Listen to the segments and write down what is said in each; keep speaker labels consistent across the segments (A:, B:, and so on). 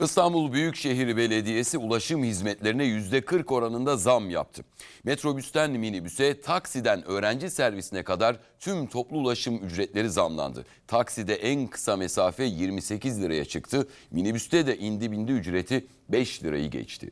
A: İstanbul Büyükşehir Belediyesi ulaşım hizmetlerine %40 oranında zam yaptı. Metrobüsten minibüse, taksiden öğrenci servisine kadar tüm toplu ulaşım ücretleri zamlandı. Takside en kısa mesafe 28 liraya çıktı. Minibüste de indi bindi ücreti 5 lirayı geçti.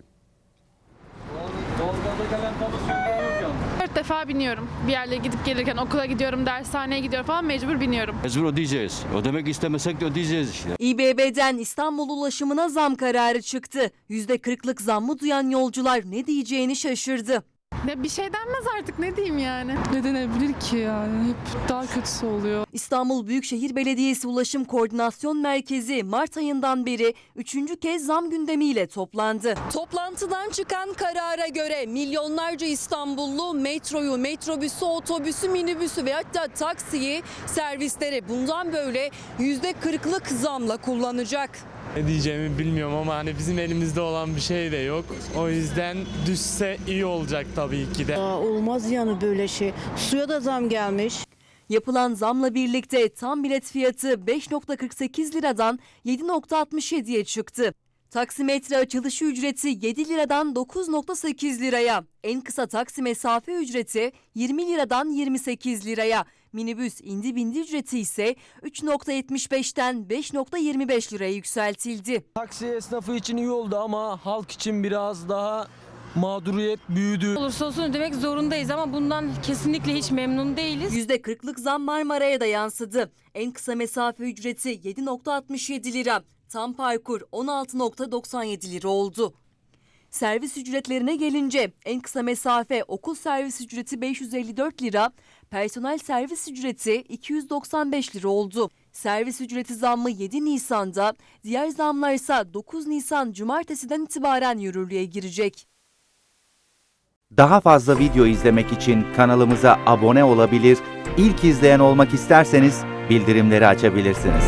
B: Dört defa biniyorum. Bir yerlere gidip gelirken okula gidiyorum, dershaneye gidiyorum falan mecbur biniyorum.
C: Mecbur ödeyeceğiz. Ödemek istemesek de ödeyeceğiz işte.
D: İBB'den İstanbul ulaşımına zam kararı çıktı. %40'lık zammı duyan yolcular ne diyeceğini şaşırdı.
B: Ya bir şey denmez artık ne diyeyim yani.
E: Ne denebilir ki yani? Hep daha kötüsü oluyor.
D: İstanbul Büyükşehir Belediyesi Ulaşım Koordinasyon Merkezi Mart ayından beri üçüncü kez zam gündemiyle toplandı. Toplantıdan çıkan karara göre milyonlarca İstanbullu metroyu, metrobüsü, otobüsü, minibüsü ve hatta taksiyi servisleri bundan böyle %40'lık zamla kullanacak.
F: Ne diyeceğimi bilmiyorum ama hani bizim elimizde olan bir şey de yok. O yüzden düşse iyi olacak tabii ki de.
G: Aa, olmaz yani böyle şey. Suya da zam gelmiş.
D: Yapılan zamla birlikte tam bilet fiyatı 5.48 liradan 7.67'ye çıktı. Taksimetre açılışı ücreti 7 liradan 9.8 liraya, en kısa taksi mesafe ücreti 20 liradan 28 liraya, minibüs indi bindi ücreti ise 3.75'ten 5.25 liraya yükseltildi.
H: Taksi esnafı için iyi oldu ama halk için biraz daha mağduriyet büyüdü.
I: olursa olsun ödemek zorundayız ama bundan kesinlikle hiç memnun değiliz.
D: %40'lık zam Marmara'ya da yansıdı. En kısa mesafe ücreti 7.67 lira, tam parkur 16.97 lira oldu. Servis ücretlerine gelince en kısa mesafe okul servis ücreti 554 lira, personel servis ücreti 295 lira oldu. Servis ücreti zammı 7 Nisan'da, diğer zamlar ise 9 Nisan cumartesiden itibaren yürürlüğe girecek.
J: Daha fazla video izlemek için kanalımıza abone olabilir, ilk izleyen olmak isterseniz bildirimleri açabilirsiniz.